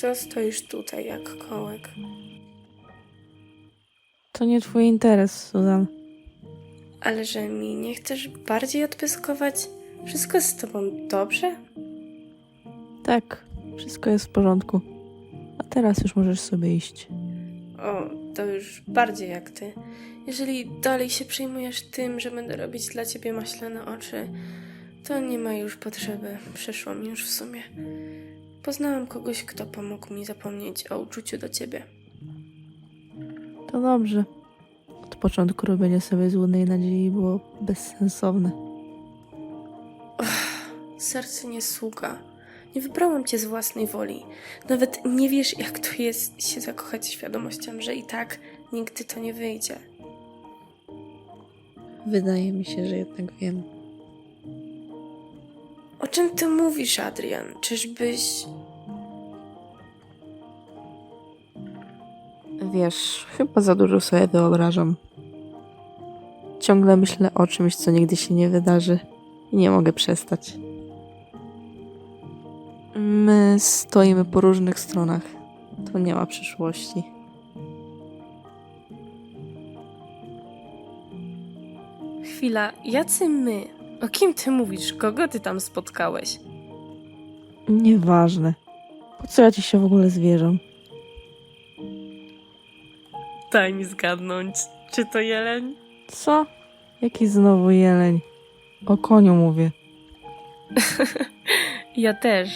Co stoisz tutaj jak kołek? To nie twój interes, Susan. Ale że mi nie chcesz bardziej odpyskować? Wszystko jest z tobą dobrze? Tak, wszystko jest w porządku. A teraz już możesz sobie iść. O, to już bardziej jak ty. Jeżeli dalej się przejmujesz tym, że będę robić dla ciebie maślane oczy, to nie ma już potrzeby. Przeszło mi już w sumie. Poznałam kogoś, kto pomógł mi zapomnieć o uczuciu do ciebie. To dobrze. Od początku robienie sobie złudnej nadziei było bezsensowne. Serce nie sługa. Nie wybrałam cię z własnej woli. Nawet nie wiesz, jak to jest się zakochać świadomością, że i tak nigdy to nie wyjdzie. Wydaje mi się, że jednak wiem. O czym ty mówisz, Adrian? Czyżbyś. Wiesz, chyba za dużo sobie wyobrażam. Ciągle myślę o czymś, co nigdy się nie wydarzy i nie mogę przestać. My stoimy po różnych stronach. To nie ma przyszłości. Chwila, jacy my? O kim ty mówisz? Kogo ty tam spotkałeś? Nieważne. Po co ja ci się w ogóle zwierzę? Daj mi zgadnąć. Czy to jeleń? Co? Jaki znowu jeleń? O koniu mówię. Ja też.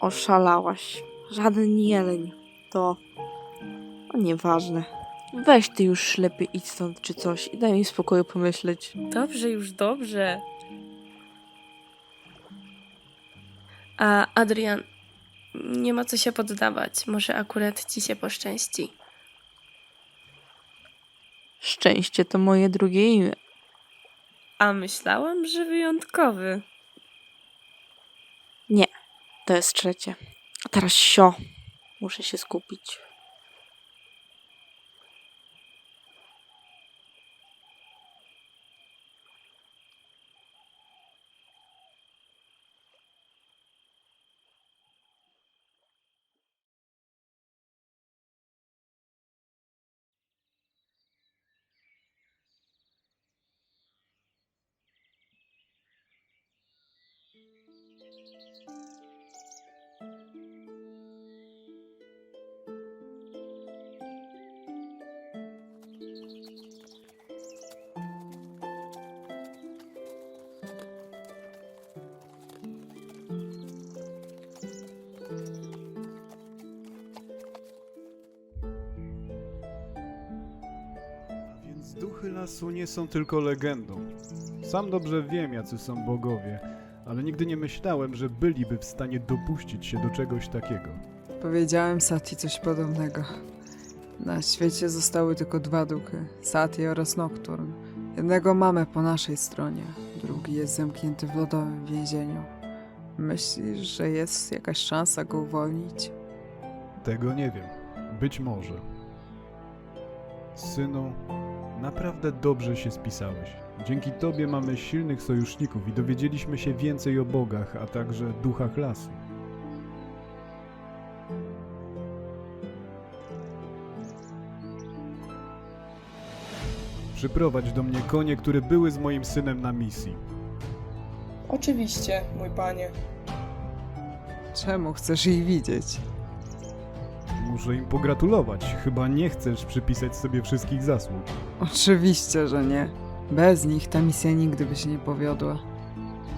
Oszalałaś. Żaden jeleń. To... Nieważne. Weź ty już lepiej idź stąd czy coś i daj mi spokoju pomyśleć. Dobrze, już dobrze. A Adrian, nie ma co się poddawać. Może akurat ci się poszczęści. Szczęście to moje drugie imię. A myślałam, że wyjątkowy. Nie, to jest trzecie. A teraz sio. Muszę się skupić. Duchy lasu nie są tylko legendą. Sam dobrze wiem, jacy są bogowie, ale nigdy nie myślałem, że byliby w stanie dopuścić się do czegoś takiego. Powiedziałem Sati coś podobnego. Na świecie zostały tylko dwa duchy, Sati oraz Nocturne. Jednego mamy po naszej stronie, drugi jest zamknięty w lodowym więzieniu. Myślisz, że jest jakaś szansa go uwolnić? Tego nie wiem. Być może. Synu, naprawdę dobrze się spisałeś. Dzięki tobie mamy silnych sojuszników i dowiedzieliśmy się więcej o bogach, a także duchach lasu. Przyprowadź do mnie konie, które były z moim synem na misji. Oczywiście, mój panie. Czemu chcesz ich widzieć? Muszę im pogratulować. Chyba nie chcesz przypisać sobie wszystkich zasług. Oczywiście, że nie. Bez nich ta misja nigdy by się nie powiodła.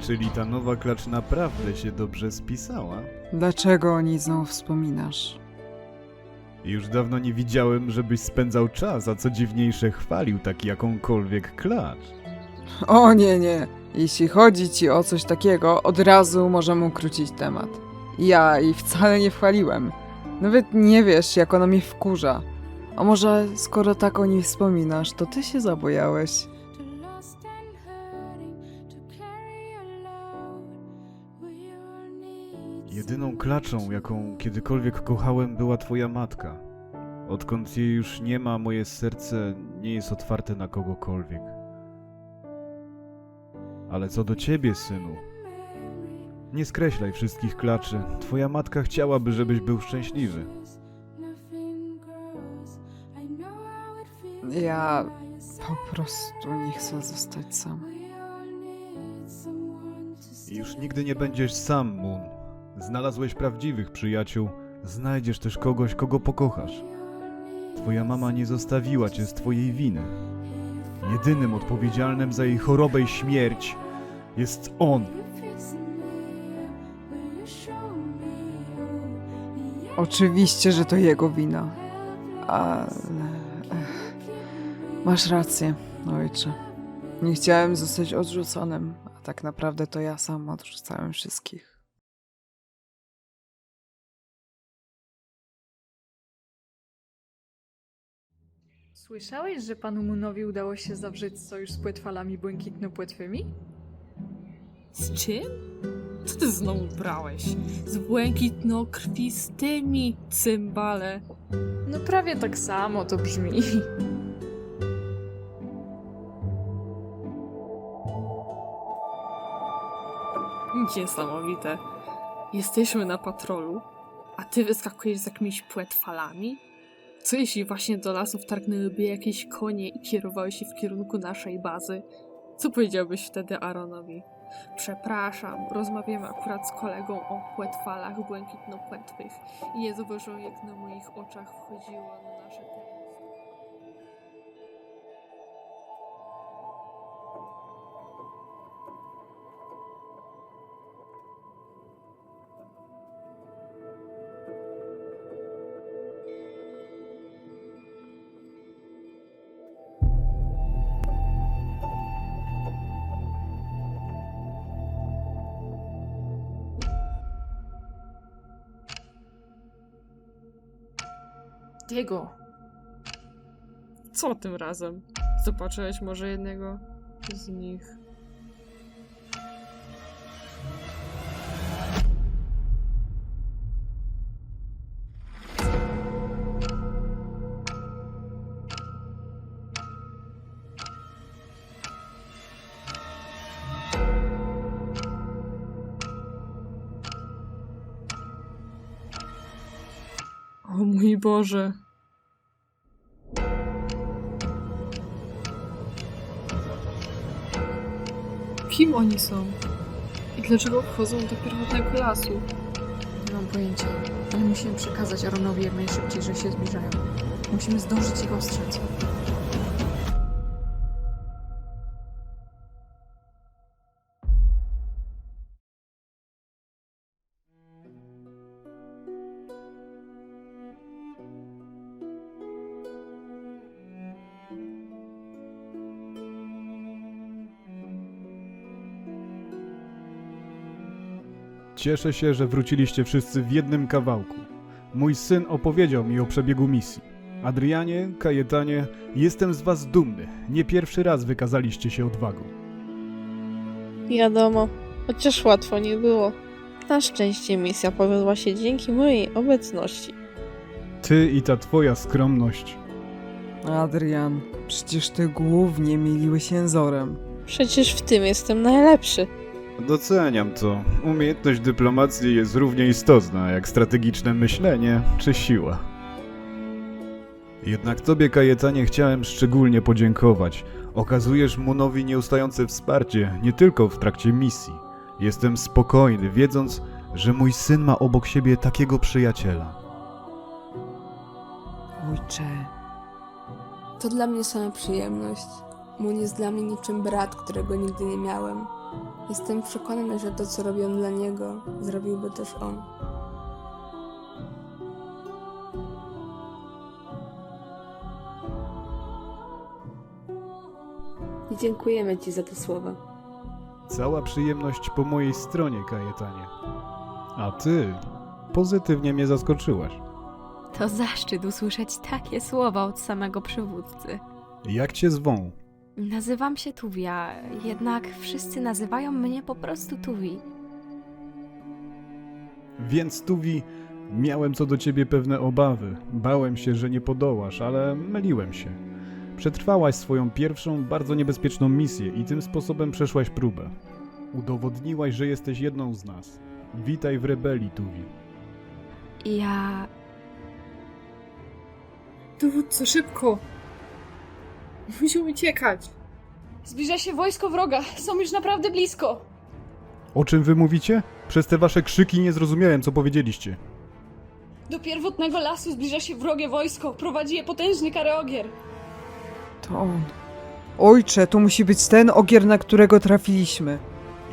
Czyli ta nowa klacz naprawdę się dobrze spisała? Dlaczego o niej znowu wspominasz? Już dawno nie widziałem, żebyś spędzał czas, a co dziwniejsze chwalił tak jakąkolwiek klacz. O nie, nie. Jeśli chodzi ci o coś takiego, od razu możemy ukrócić temat. Ja jej wcale nie chwaliłem. Nawet nie wiesz, jak ona mnie wkurza. A może skoro tak o niej wspominasz, to ty się zabojałeś? Jedyną klaczą, jaką kiedykolwiek kochałem, była twoja matka. Odkąd jej już nie ma, moje serce nie jest otwarte na kogokolwiek. Ale co do ciebie, synu, nie skreślaj wszystkich klaczy. Twoja matka chciałaby, żebyś był szczęśliwy. Ja po prostu nie chcę zostać sam. Już nigdy nie będziesz sam, Moon. Znalazłeś prawdziwych przyjaciół. Znajdziesz też kogoś, kogo pokochasz. Twoja mama nie zostawiła cię z twojej winy. Jedynym odpowiedzialnym za jej chorobę i śmierć jest on. Oczywiście, że to jego wina. Ale. Masz rację, ojcze. Nie chciałem zostać odrzuconym, a tak naprawdę to ja sam odrzucałem wszystkich. Słyszałeś, że panu Munowi udało się zawrzeć sojusz z płetwalami błękitno-płetwymi? Z czym? Co ty znowu brałeś? Z błękitno-krwistymi, cymbale. No prawie tak samo to brzmi. Niesamowite. Jesteśmy na patrolu, a ty wyskakujesz z jakimiś płetwalami? Co jeśli właśnie do lasu wtargnęłyby jakieś konie i kierowały się w kierunku naszej bazy? Co powiedziałbyś wtedy Aaronowi? Przepraszam, rozmawiamy akurat z kolegą o płetwalach błękitno-płetwych i nie zauważyłem jak na moich oczach wchodziło na nasze Diego, Co tym razem? Zobaczyłeś może jednego z nich? Boże. Kim oni są? I dlaczego wchodzą do pierwotnego lasu? nie mam pojęcia, ale musimy przekazać Aaronowi jak najszybciej, że się zbliżają. Musimy zdążyć ich ostrzec. Cieszę się, że wróciliście wszyscy w jednym kawałku. Mój syn opowiedział mi o przebiegu misji. Adrianie, Kajetanie, jestem z was dumny. Nie pierwszy raz wykazaliście się odwagą. Wiadomo, chociaż łatwo nie było. Na szczęście misja powiodła się dzięki mojej obecności. Ty i ta twoja skromność. Adrian, przecież ty głównie mieliłeś jęzorem. Przecież w tym jestem najlepszy. Doceniam to. Umiejętność dyplomacji jest równie istotna jak strategiczne myślenie czy siła. Jednak tobie, Kajetanie, chciałem szczególnie podziękować. Okazujesz Munowi nieustające wsparcie, nie tylko w trakcie misji. Jestem spokojny, wiedząc, że mój syn ma obok siebie takiego przyjaciela. Ojcze, To dla mnie sama przyjemność. Mun jest dla mnie niczym brat, którego nigdy nie miałem. Jestem przekonana, że to, co robią dla niego, zrobiłby też on. I dziękujemy Ci za te słowa. Cała przyjemność po mojej stronie, Kajetanie. A ty pozytywnie mnie zaskoczyłaś. To zaszczyt usłyszeć takie słowa od samego przywódcy. Jak cię zwą? Nazywam się Tuwia, jednak wszyscy nazywają mnie po prostu Tuwi. Więc Tuwi, miałem co do ciebie pewne obawy. Bałem się, że nie podołasz, ale myliłem się. Przetrwałaś swoją pierwszą, bardzo niebezpieczną misję i tym sposobem przeszłaś próbę. Udowodniłaś, że jesteś jedną z nas. Witaj w rebelii, Tuwi. Ja. Dowódco, szybko! Musimy uciekać! Zbliża się wojsko wroga. Są już naprawdę blisko. O czym wy mówicie? Przez te wasze krzyki nie zrozumiałem, co powiedzieliście. Do pierwotnego lasu zbliża się wrogie wojsko. Prowadzi je potężny kareogier. To on. Ojcze, to musi być ten ogier, na którego trafiliśmy.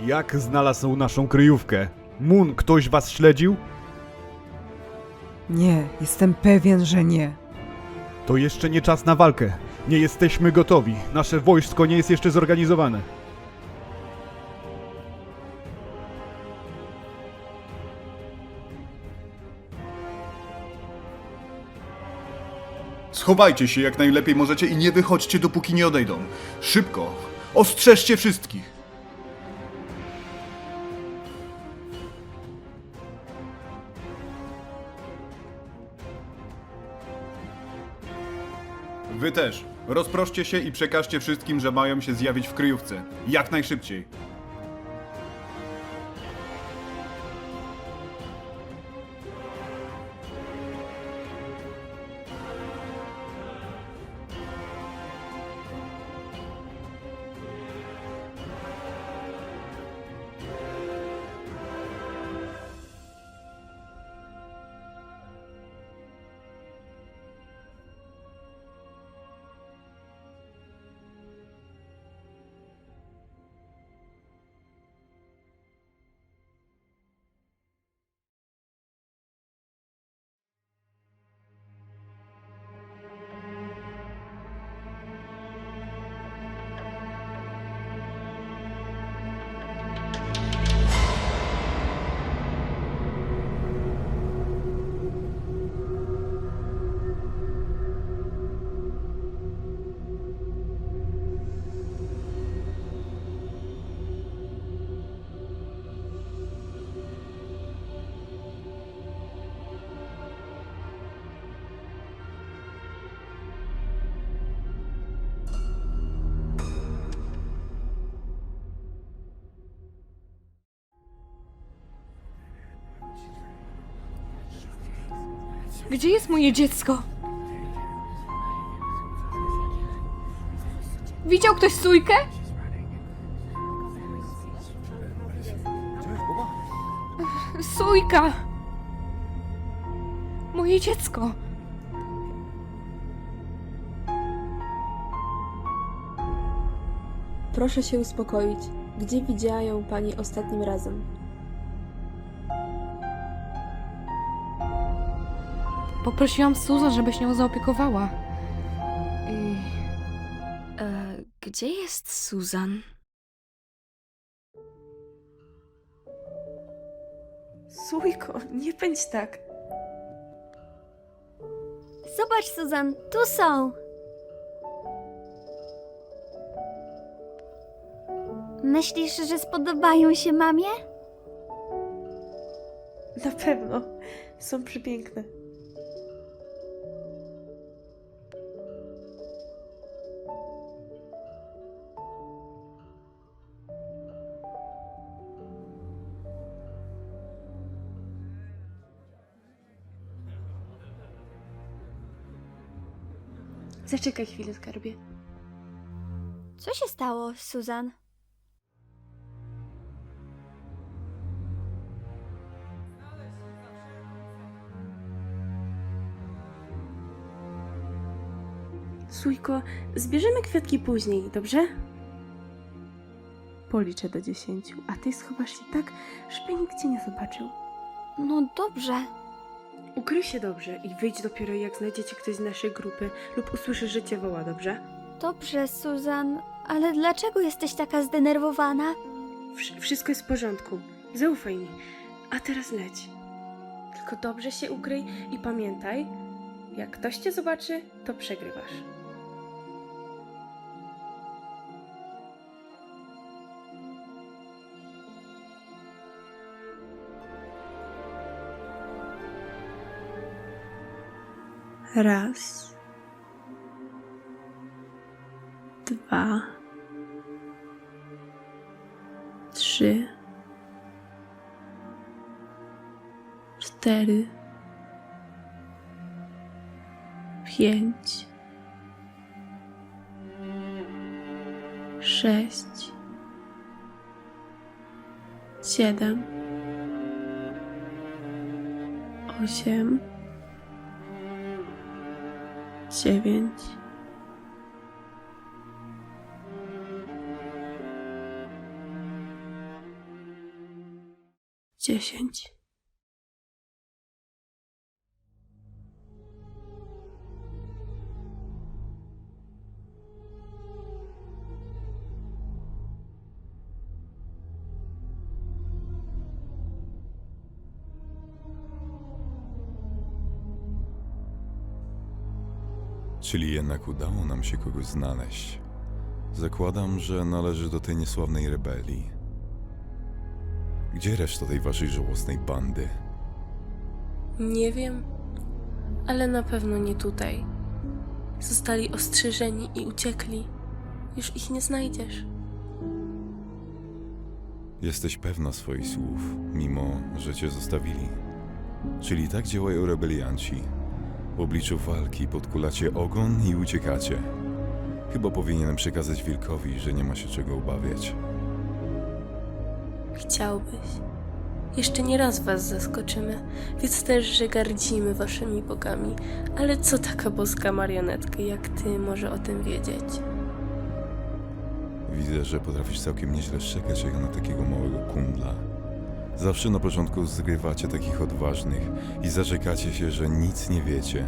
Jak znalazł naszą kryjówkę? Moon, ktoś was śledził? Nie, jestem pewien, że nie. To jeszcze nie czas na walkę. Nie jesteśmy gotowi. Nasze wojsko nie jest jeszcze zorganizowane. Schowajcie się jak najlepiej możecie i nie wychodźcie, dopóki nie odejdą. Szybko! Ostrzeżcie wszystkich! Wy też. Rozproszcie się i przekażcie wszystkim, że mają się zjawić w kryjówce. Jak najszybciej. Gdzie jest moje dziecko? Widział ktoś sójkę? Sójka! Moje dziecko! Proszę się uspokoić. Gdzie widziała ją pani ostatnim razem? Poprosiłam Susan, żeby się nią zaopiekowała. I... E, gdzie jest Susan? Sójko, nie pędź tak. Zobacz, Susan, tu są. Myślisz, że spodobają się mamie? Na pewno. Są przepiękne. Zaczekaj chwilę, skarbie. Co się stało, Susan? Sójko, zbierzemy kwiatki później, dobrze? Policzę do dziesięciu, a ty schowasz się tak, żeby nikt cię nie zobaczył. No dobrze. Ukryj się dobrze i wyjdź dopiero jak znajdziecie ktoś z naszej grupy lub usłyszysz, że cię woła, dobrze? Dobrze, Susan, ale dlaczego jesteś taka zdenerwowana? Wsz- wszystko jest w porządku. Zaufaj mi. A teraz leć. Tylko dobrze się ukryj i pamiętaj, jak ktoś cię zobaczy, to przegrywasz. Raz. dwa, trzy, cztery, pięć, sześć, siedem, osiem, dziewięć, dziesięć. Czyli jednak udało nam się kogoś znaleźć. Zakładam, że należy do tej niesławnej rebelii. Gdzie reszta tej waszej żałosnej bandy? Nie wiem, ale na pewno nie tutaj. Zostali ostrzeżeni i uciekli. Już ich nie znajdziesz. Jesteś pewna swoich słów, mimo że cię zostawili. Czyli tak działają rebelianci. W obliczu walki podkulacie ogon i uciekacie. Chyba powinienem przekazać wilkowi, że nie ma się czego obawiać. Chciałbyś. Jeszcze nie raz was zaskoczymy, więc też, że gardzimy waszymi bogami. Ale co taka boska marionetka jak ty może o tym wiedzieć? Widzę, że potrafisz całkiem nieźle szczekać jak na takiego małego kundla. Zawsze na początku zgrywacie takich odważnych i zarzekacie się, że nic nie wiecie.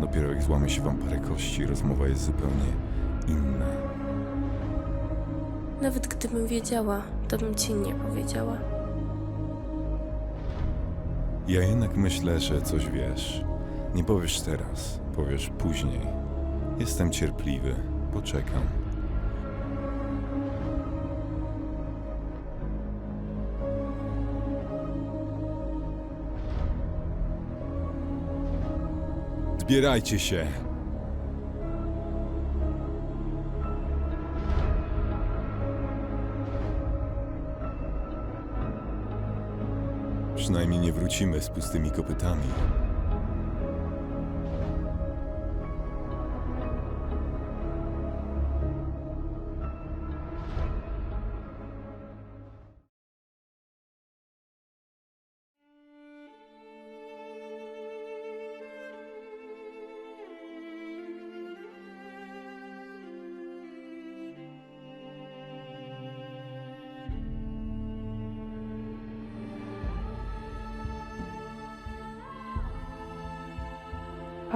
Dopiero jak złamie się wam parę kości, rozmowa jest zupełnie inna. Nawet gdybym wiedziała, to bym ci nie powiedziała. Ja jednak myślę, że coś wiesz. Nie powiesz teraz, powiesz później. Jestem cierpliwy, poczekam. Zbierajcie się! Przynajmniej nie wrócimy z pustymi kopytami.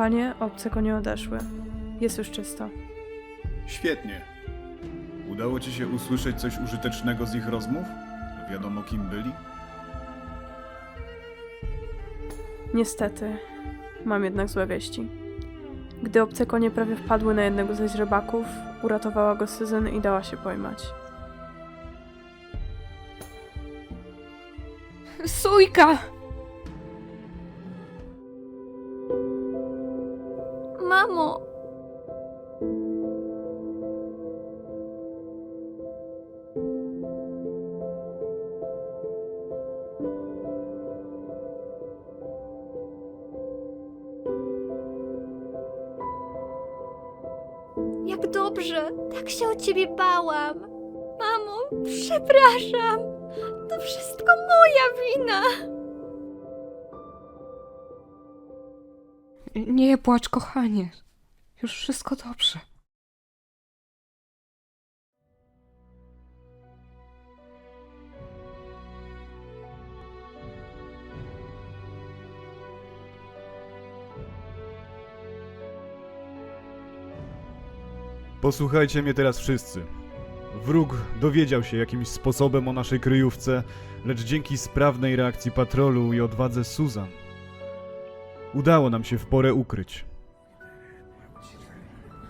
Panie, obce konie odeszły. Jest już czysto. Świetnie. Udało ci się usłyszeć coś użytecznego z ich rozmów? Wiadomo kim byli? Niestety, mam jednak złe wieści. Gdy obce konie prawie wpadły na jednego ze źrebaków, uratowała go Syzyn i dała się pojmać. Sójka! Wina! Nie płacz, kochanie. Już wszystko dobrze. Posłuchajcie mnie teraz wszyscy. Wróg dowiedział się jakimś sposobem o naszej kryjówce, lecz dzięki sprawnej reakcji patrolu i odwadze Susan udało nam się w porę ukryć.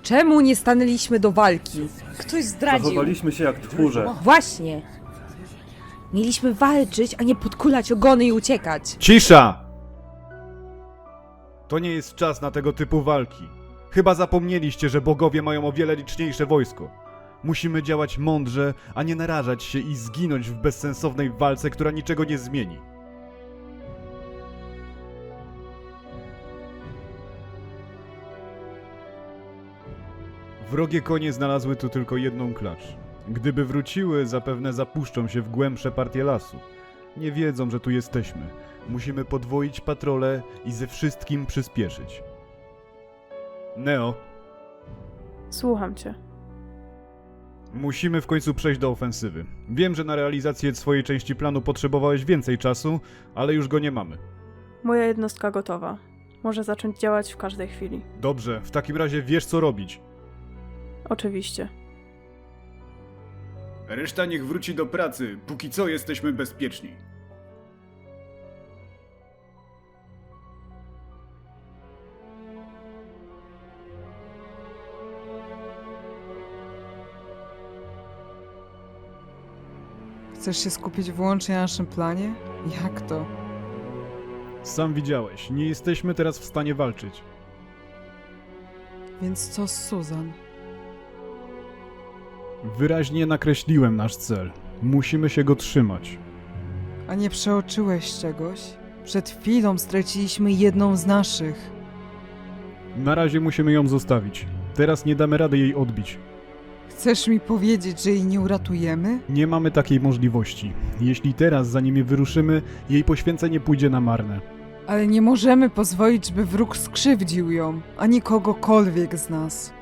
Czemu nie stanęliśmy do walki? Ktoś zdradził. Zachowaliśmy się jak tchórze. Właśnie. Mieliśmy walczyć, a nie podkulać ogony i uciekać. Cisza! To nie jest czas na tego typu walki. Chyba zapomnieliście, że bogowie mają o wiele liczniejsze wojsko. Musimy działać mądrze, a nie narażać się i zginąć w bezsensownej walce, która niczego nie zmieni. Wrogie konie znalazły tu tylko jedną klacz. Gdyby wróciły, zapewne zapuszczą się w głębsze partie lasu. Nie wiedzą, że tu jesteśmy. Musimy podwoić patrole i ze wszystkim przyspieszyć. Neo, Słucham cię. Musimy w końcu przejść do ofensywy. Wiem, że na realizację swojej części planu potrzebowałeś więcej czasu, ale już go nie mamy. Moja jednostka gotowa. Może zacząć działać w każdej chwili. Dobrze, w takim razie wiesz co robić. Oczywiście. Reszta niech wróci do pracy. Póki co jesteśmy bezpieczni. Chcesz się skupić wyłącznie na naszym planie? Jak to? Sam widziałeś, nie jesteśmy teraz w stanie walczyć. Więc co z Susan? Wyraźnie nakreśliłem nasz cel. Musimy się go trzymać. A nie przeoczyłeś czegoś? Przed chwilą straciliśmy jedną z naszych. Na razie musimy ją zostawić. Teraz nie damy rady jej odbić. Chcesz mi powiedzieć, że jej nie uratujemy? Nie mamy takiej możliwości. Jeśli teraz za nimi wyruszymy, jej poświęcenie pójdzie na marne. Ale nie możemy pozwolić, by wróg skrzywdził ją, ani kogokolwiek z nas.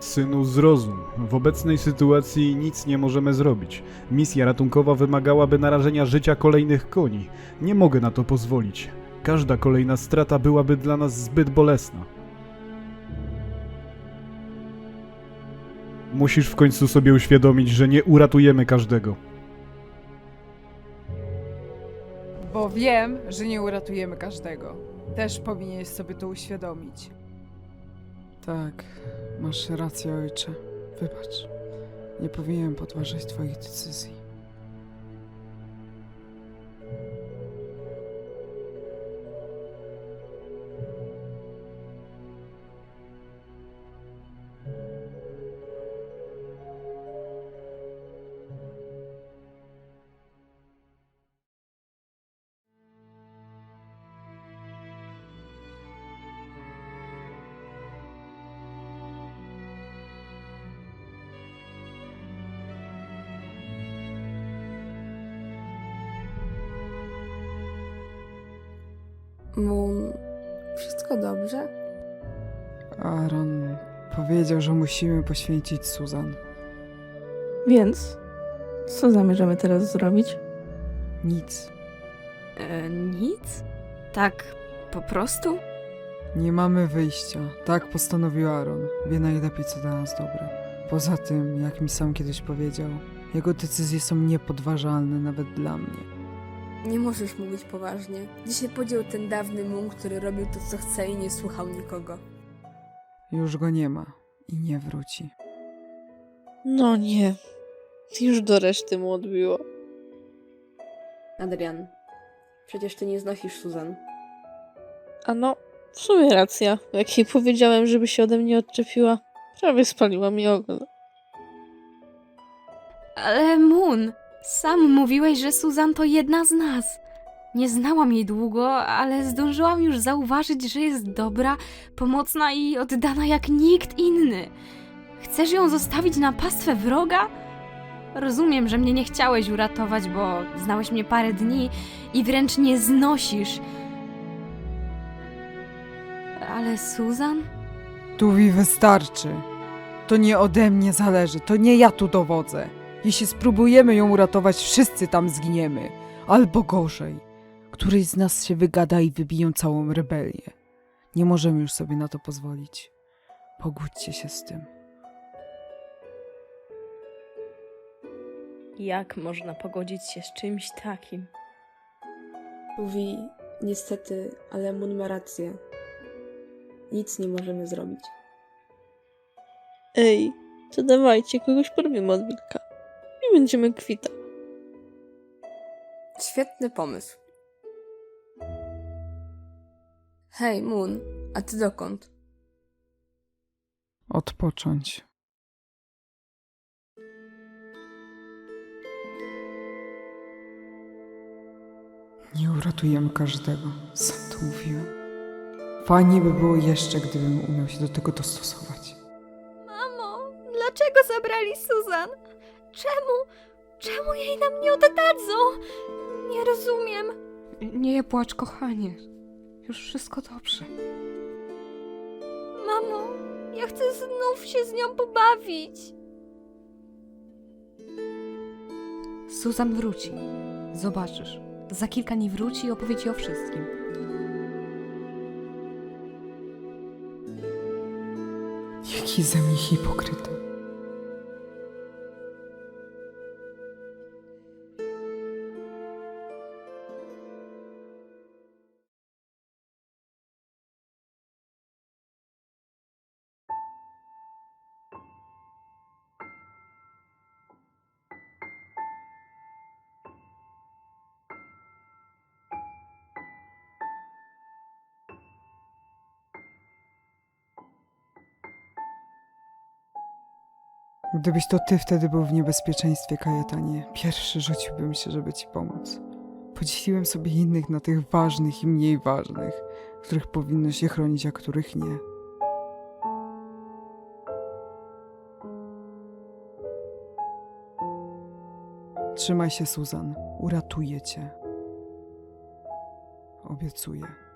Synu, zrozum. W obecnej sytuacji nic nie możemy zrobić. Misja ratunkowa wymagałaby narażenia życia kolejnych koni. Nie mogę na to pozwolić. Każda kolejna strata byłaby dla nas zbyt bolesna. Musisz w końcu sobie uświadomić, że nie uratujemy każdego. Bo wiem, że nie uratujemy każdego. Też powinieneś sobie to uświadomić. Tak, masz rację, ojcze. Wybacz. Nie powinienem podważać twoich decyzji. Moon, wszystko dobrze? Aaron powiedział, że musimy poświęcić Susan. Więc co zamierzamy teraz zrobić? Nic. E, nic? Tak, po prostu? Nie mamy wyjścia. Tak postanowił Aaron. Wie najlepiej, co dla nas dobre. Poza tym, jak mi sam kiedyś powiedział, jego decyzje są niepodważalne nawet dla mnie. Nie możesz mówić poważnie. Dzisiaj podział ten dawny Moon, który robił to, co chce i nie słuchał nikogo. Już go nie ma i nie wróci. No nie. Już do reszty mu odbiło. Adrian, przecież ty nie znosisz Susan. A no, w sumie racja. Jak jej powiedziałem, żeby się ode mnie odczepiła, prawie spaliła mi ogon. Ale Moon, sam mówiłeś, że Susan to jedna z nas. Nie znałam jej długo, ale zdążyłam już zauważyć, że jest dobra, pomocna i oddana jak nikt inny. Chcesz ją zostawić na pastwę wroga? Rozumiem, że mnie nie chciałeś uratować, bo znałeś mnie parę dni i wręcz nie znosisz. Ale Susan? Tuwi wystarczy. To nie ode mnie zależy, to nie ja tu dowodzę. Jeśli spróbujemy ją uratować, wszyscy tam zginiemy. Albo gorzej. Któryś z nas się wygada i wybiją całą rebelię. Nie możemy już sobie na to pozwolić. Pogódźcie się z tym. Jak można pogodzić się z czymś takim? Mówi, niestety, ale Moon ma rację. Nic nie możemy zrobić. Ej, to dawajcie, kogoś porwiemy od wilka. I będziemy kwita. Świetny pomysł. Hej, Moon, A ty dokąd? Odpocząć. Nie uratujemy każdego, sam to mówiłem. Fajnie by było jeszcze, gdybym umiał się do tego dostosować. Czemu? Czemu jej nam nie oddadzą? Nie rozumiem. Nie płacz, kochanie. Już wszystko dobrze. Mamo, ja chcę znów się z nią pobawić. Suzan wróci. Zobaczysz. Za kilka dni wróci i opowie ci o wszystkim. Jaki ze mnie hipokryta. Gdybyś to ty wtedy był w niebezpieczeństwie, Kajetanie, pierwszy rzuciłbym się, żeby ci pomóc. Podzieliłem sobie innych na tych ważnych i mniej ważnych, których powinno się chronić, a których nie. Trzymaj się, Suzan. Uratuję cię. Obiecuję.